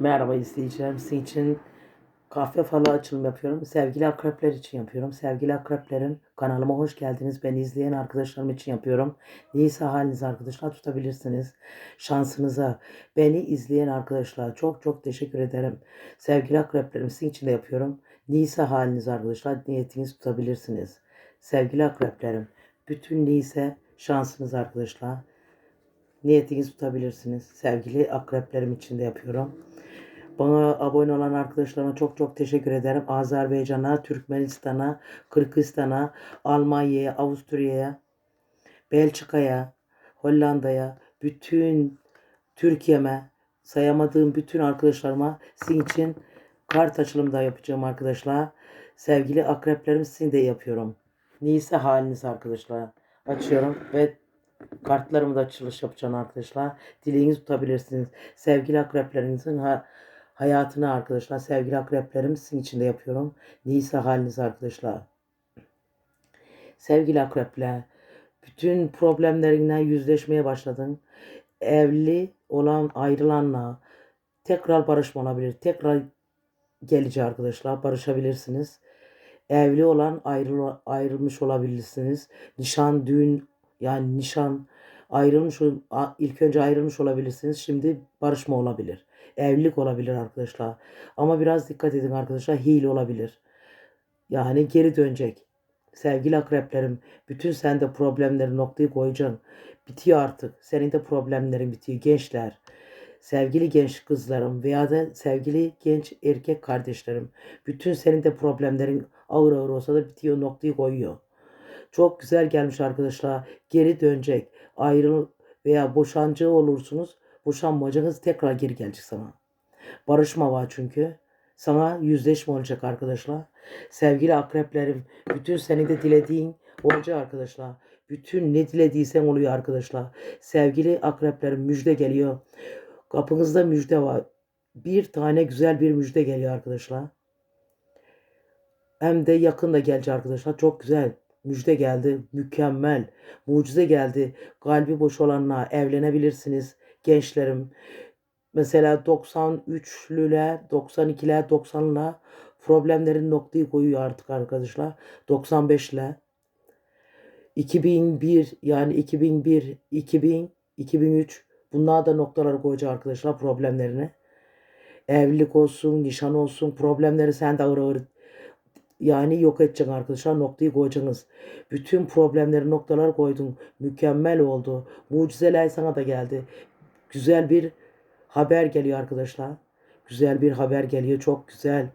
Merhaba izleyicilerim. Sizin için kahve falı açılım yapıyorum. Sevgili akrepler için yapıyorum. Sevgili akreplerim kanalıma hoş geldiniz. Beni izleyen arkadaşlarım için yapıyorum. Neyse haliniz arkadaşlar tutabilirsiniz. Şansınıza beni izleyen arkadaşlar çok çok teşekkür ederim. Sevgili akreplerim sizin için de yapıyorum. Neyse haliniz arkadaşlar niyetiniz tutabilirsiniz. Sevgili akreplerim bütün neyse şansınız arkadaşlar. Niyetinizi tutabilirsiniz. Sevgili akreplerim için de yapıyorum. Bana abone olan arkadaşlarıma çok çok teşekkür ederim. Azerbaycan'a, Türkmenistan'a, Kırgızistan'a, Almanya'ya, Avusturya'ya, Belçika'ya, Hollanda'ya, bütün Türkiye'me, sayamadığım bütün arkadaşlarıma sizin için kart açılımı da yapacağım arkadaşlar. Sevgili akreplerim sizin de yapıyorum. Neyse haliniz arkadaşlar. Açıyorum ve kartlarımı da açılış yapacağım arkadaşlar. Dileğinizi tutabilirsiniz. Sevgili akreplerinizin ha, hayatını arkadaşlar. Sevgili akreplerim sizin için de yapıyorum. Neyse haliniz arkadaşlar. Sevgili akrepler. Bütün problemlerinden yüzleşmeye başladın. Evli olan ayrılanla tekrar barışma olabilir. Tekrar gelecek arkadaşlar. Barışabilirsiniz. Evli olan ayrı, ayrılmış olabilirsiniz. Nişan, düğün yani nişan ayrılmış ilk önce ayrılmış olabilirsiniz. Şimdi barışma olabilir. Evlilik olabilir arkadaşlar. Ama biraz dikkat edin arkadaşlar. Hile olabilir. Yani geri dönecek. Sevgili akreplerim, bütün sende problemleri noktayı koyacaksın. Bitiyor artık. Senin de problemlerin bitiyor gençler. Sevgili genç kızlarım veya da sevgili genç erkek kardeşlerim. Bütün senin de problemlerin ağır ağır olsa da bitiyor noktayı koyuyor. Çok güzel gelmiş arkadaşlar. Geri dönecek. Ayrıl veya boşancı olursunuz. Boşanmayacaksınız tekrar geri gelecek sana. Barışma var çünkü. Sana yüzleşme olacak arkadaşlar. Sevgili akreplerim, bütün senin de dilediğin olacak arkadaşlar. Bütün ne dilediysen oluyor arkadaşlar. Sevgili akreplerim müjde geliyor. Kapınızda müjde var. Bir tane güzel bir müjde geliyor arkadaşlar. Hem de yakında gelecek arkadaşlar. Çok güzel. Müjde geldi. Mükemmel. Mucize geldi. Kalbi boş olanla evlenebilirsiniz. Gençlerim. Mesela 93'lüler, 92'ler, 90'lar problemlerin noktayı koyuyor artık arkadaşlar. 95'ler. 2001 yani 2001, 2000, 2003 bunlar da noktaları koyacak arkadaşlar problemlerine. Evlilik olsun, nişan olsun problemleri sen de ağır ağır yani yok edeceksin arkadaşlar noktayı koyacaksınız. Bütün problemleri noktalar koydun. Mükemmel oldu. Mucizeler sana da geldi. Güzel bir haber geliyor arkadaşlar. Güzel bir haber geliyor. Çok güzel.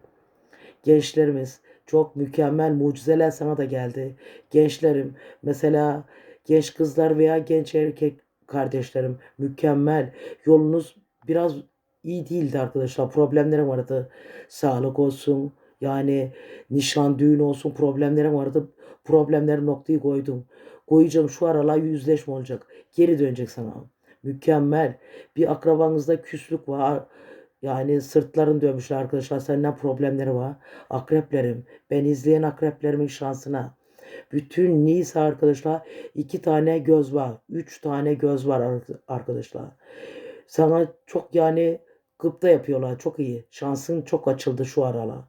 Gençlerimiz çok mükemmel mucizeler sana da geldi. Gençlerim mesela genç kızlar veya genç erkek kardeşlerim mükemmel. Yolunuz biraz iyi değildi arkadaşlar. Problemlerim vardı. Sağlık olsun. Yani nişan, düğün olsun problemlerim vardı. Problemleri noktayı koydum. Koyacağım şu aralar yüzleşme olacak. Geri dönecek sana. Mükemmel. Bir akrabanızda küslük var. Yani sırtların dönmüşler arkadaşlar. Senden problemleri var. Akreplerim. Ben izleyen akreplerimin şansına. Bütün Nisa arkadaşlar iki tane göz var. Üç tane göz var ar- arkadaşlar. Sana çok yani gıpta yapıyorlar. Çok iyi. Şansın çok açıldı şu aralar.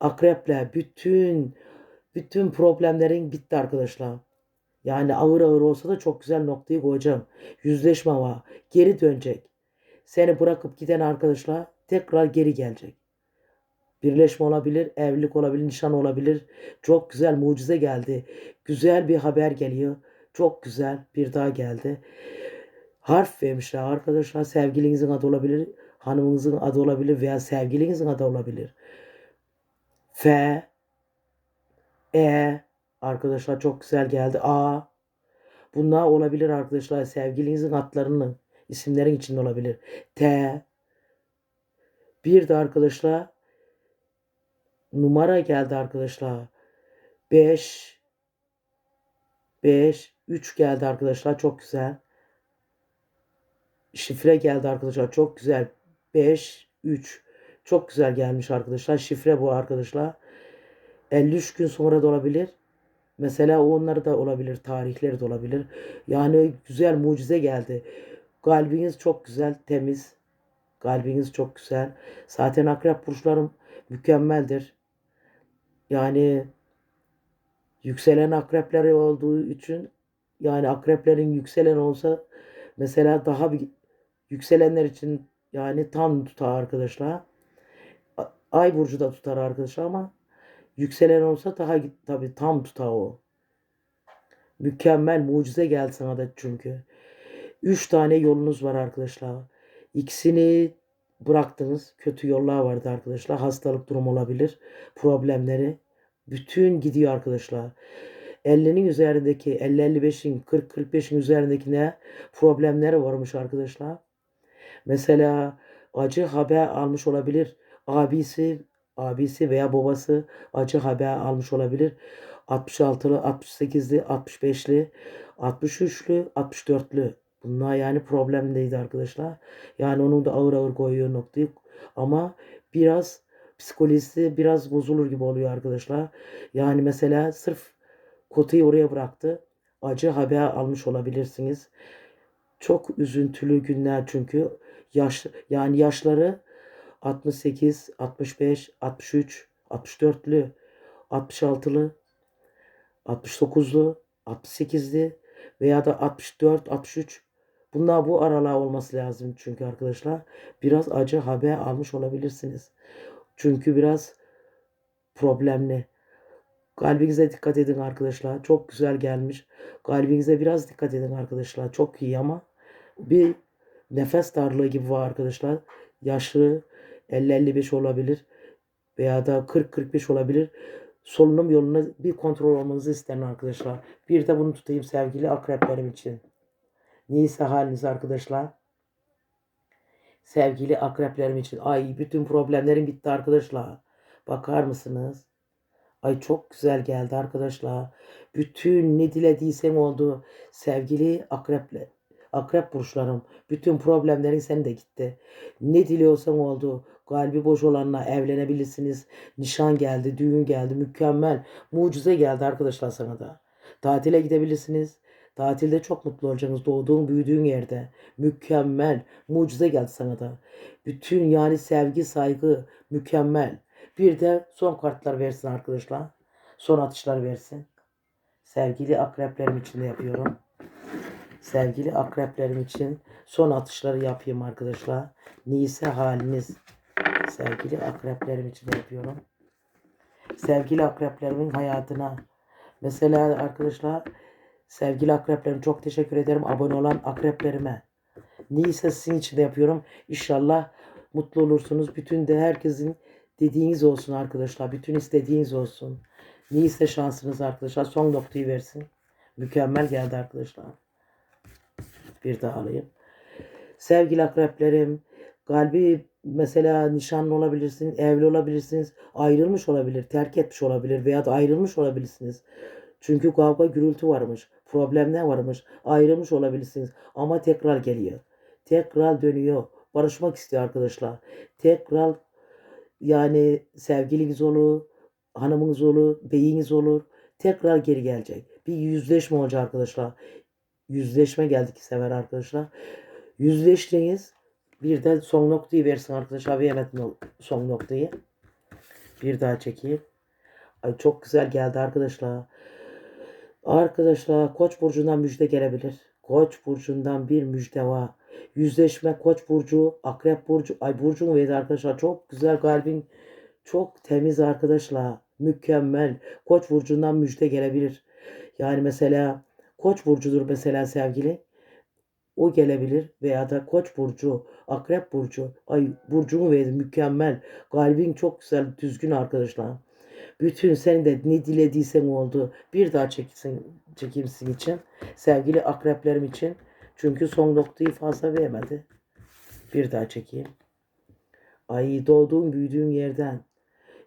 Akreple bütün bütün problemlerin bitti arkadaşlar. Yani ağır ağır olsa da çok güzel noktayı koyacağım. Yüzleşme var. Geri dönecek. Seni bırakıp giden arkadaşlar tekrar geri gelecek. Birleşme olabilir, evlilik olabilir, nişan olabilir. Çok güzel mucize geldi. Güzel bir haber geliyor. Çok güzel bir daha geldi. Harf vermişler arkadaşlar. Sevgilinizin adı olabilir, hanımınızın adı olabilir veya sevgilinizin adı olabilir. F, E arkadaşlar çok güzel geldi. A. Bunlar olabilir arkadaşlar. Sevgilinizin adlarının isimlerin içinde olabilir. T. Bir de arkadaşlar numara geldi arkadaşlar. 5 5 3 geldi arkadaşlar. Çok güzel. Şifre geldi arkadaşlar. Çok güzel. 5 3 çok güzel gelmiş arkadaşlar. Şifre bu arkadaşlar. 53 gün sonra da olabilir. Mesela onları da olabilir. Tarihleri de olabilir. Yani güzel mucize geldi. Kalbiniz çok güzel, temiz. Kalbiniz çok güzel. Zaten akrep burçlarım mükemmeldir. Yani yükselen akrepleri olduğu için yani akreplerin yükselen olsa mesela daha bir yükselenler için yani tam tutar arkadaşlar. Ay burcu da tutar arkadaşlar ama yükselen olsa daha tabii tam tutar o. Mükemmel mucize geldi sana da çünkü. Üç tane yolunuz var arkadaşlar. İkisini bıraktınız. Kötü yollar vardı arkadaşlar. Hastalık durumu olabilir. Problemleri. Bütün gidiyor arkadaşlar. 50'nin üzerindeki 50-55'in 40-45'in üzerindeki ne problemleri varmış arkadaşlar. Mesela acı haber almış olabilir. Abisi, abisi veya babası acı haber almış olabilir. 66'lı, 68'li, 65'li, 63'lü, 64'lü. Bunlar yani problemdeydi arkadaşlar. Yani onun da ağır ağır koyuyor noktayı. Ama biraz psikolojisi biraz bozulur gibi oluyor arkadaşlar. Yani mesela sırf koteyi oraya bıraktı. Acı haber almış olabilirsiniz. Çok üzüntülü günler çünkü yaş yani yaşları 68, 65, 63, 64'lü, 66'lı, 69'lu, 68'li veya da 64, 63 bunlar bu aralığa olması lazım çünkü arkadaşlar biraz acı haber almış olabilirsiniz. Çünkü biraz problemli. Kalbinize dikkat edin arkadaşlar. Çok güzel gelmiş. Kalbinize biraz dikkat edin arkadaşlar. Çok iyi ama bir nefes darlığı gibi var arkadaşlar. Yaşlı 50-55 olabilir veya da 40-45 olabilir. Solunum yolunu bir kontrol olmanızı isterim arkadaşlar. Bir de bunu tutayım sevgili akreplerim için. Neyse haliniz arkadaşlar. Sevgili akreplerim için. Ay bütün problemlerim bitti arkadaşlar. Bakar mısınız? Ay çok güzel geldi arkadaşlar. Bütün ne dilediysem oldu. Sevgili akreple, akrep burçlarım. Bütün problemlerin sen de gitti. Ne diliyorsan oldu. Kalbi boş olanla evlenebilirsiniz. Nişan geldi, düğün geldi. Mükemmel. Mucize geldi arkadaşlar sana da. Tatile gidebilirsiniz. Tatilde çok mutlu olacaksınız. Doğduğun, büyüdüğün yerde. Mükemmel. Mucize geldi sana da. Bütün yani sevgi, saygı mükemmel. Bir de son kartlar versin arkadaşlar. Son atışlar versin. Sevgili akreplerim için de yapıyorum. Sevgili akreplerim için son atışları yapayım arkadaşlar. Neyse haliniz. Sevgili akreplerim için yapıyorum. Sevgili akreplerimin hayatına. Mesela arkadaşlar sevgili akreplerim çok teşekkür ederim abone olan akreplerime. Neyse sizin için de yapıyorum. İnşallah mutlu olursunuz. Bütün de herkesin dediğiniz olsun arkadaşlar. Bütün istediğiniz olsun. Neyse şansınız arkadaşlar. Son noktayı versin. Mükemmel geldi arkadaşlar. Bir daha alayım. Sevgili akreplerim, kalbi mesela nişanlı olabilirsiniz, evli olabilirsiniz, ayrılmış olabilir, terk etmiş olabilir veya da ayrılmış olabilirsiniz. Çünkü kavga gürültü varmış, problemler varmış, ayrılmış olabilirsiniz ama tekrar geliyor. Tekrar dönüyor. Barışmak istiyor arkadaşlar. Tekrar yani sevgiliniz olur, hanımınız olur, beyiniz olur. Tekrar geri gelecek. Bir yüzleşme olacak arkadaşlar. Yüzleşme geldik sever arkadaşlar. Yüzleştiniz. Bir de son noktayı versin arkadaşlar. Veremedim son noktayı. Bir daha çekeyim. Ay çok güzel geldi arkadaşlar. Arkadaşlar Koç burcundan müjde gelebilir. Koç burcundan bir müjde var. Yüzleşme Koç burcu, Akrep burcu, Ay burcu mu verdi arkadaşlar? Çok güzel kalbin çok temiz arkadaşlar. Mükemmel. Koç burcundan müjde gelebilir. Yani mesela Koç burcudur mesela sevgili. O gelebilir veya da Koç burcu, Akrep burcu. Ay burcumu verdi mükemmel. Kalbin çok güzel, düzgün arkadaşlar. Bütün senin de ne dilediysen oldu. Bir daha çeksin, çekeyim için. Sevgili akreplerim için. Çünkü son noktayı fazla vermedi. Bir daha çekeyim. Ay doğduğun büyüdüğün yerden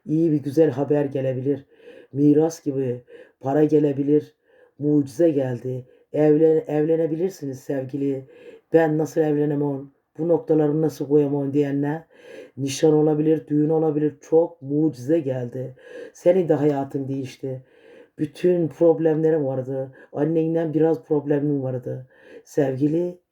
iyi bir güzel haber gelebilir. Miras gibi para gelebilir. Mucize geldi. Evlen, evlenebilirsiniz sevgili. Ben nasıl evlenemem? Bu noktaları nasıl koyamam diyenler. Nişan olabilir, düğün olabilir. Çok mucize geldi. Senin de hayatın değişti. Bütün problemlerim vardı. Annenden biraz problemim vardı. Sevgili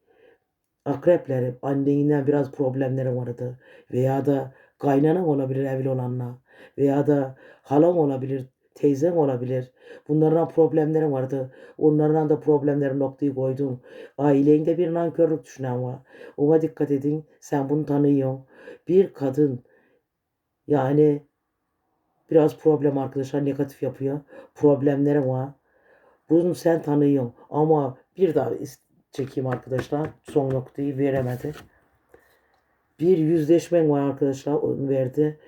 Akreplerim anneninden biraz problemlerin vardı veya da kaynanan olabilir evli olanla veya da halan olabilir, teyzen olabilir. Bunlarla problemlerin vardı. Onlarla da problemlerin noktayı koydum. Ailende bir nankörlük düşünen var. Ona dikkat edin. Sen bunu tanıyorsun. Bir kadın yani biraz problem arkadaşlar negatif yapıyor. Problemlerim var. Bunu sen tanıyorsun. Ama bir daha çekeyim arkadaşlar. Son noktayı veremedi. Bir yüzleşmen var arkadaşlar. Onu verdi.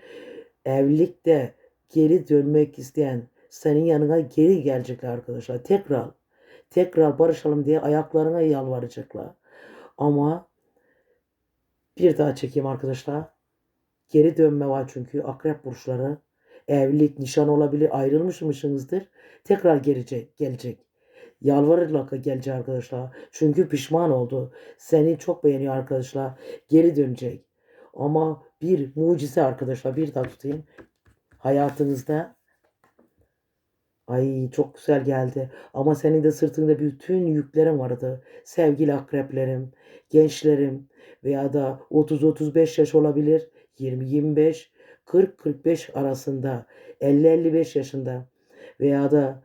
Evlilikte geri dönmek isteyen senin yanına geri gelecekler arkadaşlar. Tekrar tekrar barışalım diye ayaklarına yalvaracaklar. Ama bir daha çekeyim arkadaşlar. Geri dönme var çünkü akrep burçları. Evlilik, nişan olabilir, ayrılmışmışsınızdır. Tekrar gelecek, gelecek. Yalvarırlar ki gelecek arkadaşlar. Çünkü pişman oldu. Seni çok beğeniyor arkadaşlar. Geri dönecek. Ama bir mucize arkadaşlar. Bir daha tutayım. Hayatınızda Ay çok güzel geldi. Ama senin de sırtında bütün yüklerin vardı. Sevgili akreplerim, gençlerim veya da 30-35 yaş olabilir. 20-25, 40-45 arasında, 50-55 yaşında veya da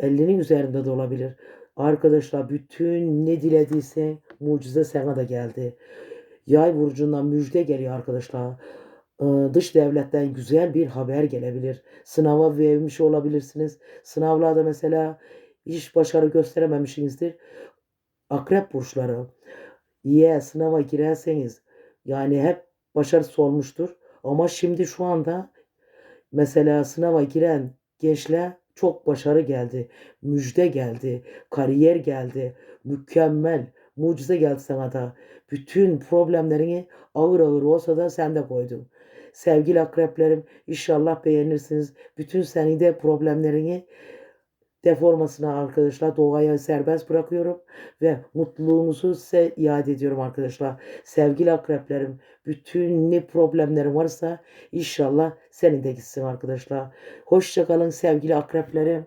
50'nin üzerinde de olabilir. Arkadaşlar bütün ne dilediyse mucize sana da geldi. Yay burcundan müjde geliyor arkadaşlar. Ee, Dış devletten güzel bir haber gelebilir. Sınava vermiş olabilirsiniz. Sınavlarda mesela hiç başarı gösterememişsinizdir. Akrep burçları. Ya sınava girerseniz yani hep başarısız olmuştur. Ama şimdi şu anda mesela sınava giren gençler çok başarı geldi. Müjde geldi. Kariyer geldi. Mükemmel. Mucize geldi sana da. Bütün problemlerini ağır ağır olsa da sen de koydun. Sevgili akreplerim inşallah beğenirsiniz. Bütün senin de problemlerini deformasına arkadaşlar doğaya serbest bırakıyorum ve mutluluğunuzu size iade ediyorum arkadaşlar. Sevgili akreplerim bütün ne problemlerim varsa inşallah senin de gitsin arkadaşlar. Hoşçakalın sevgili akreplerim.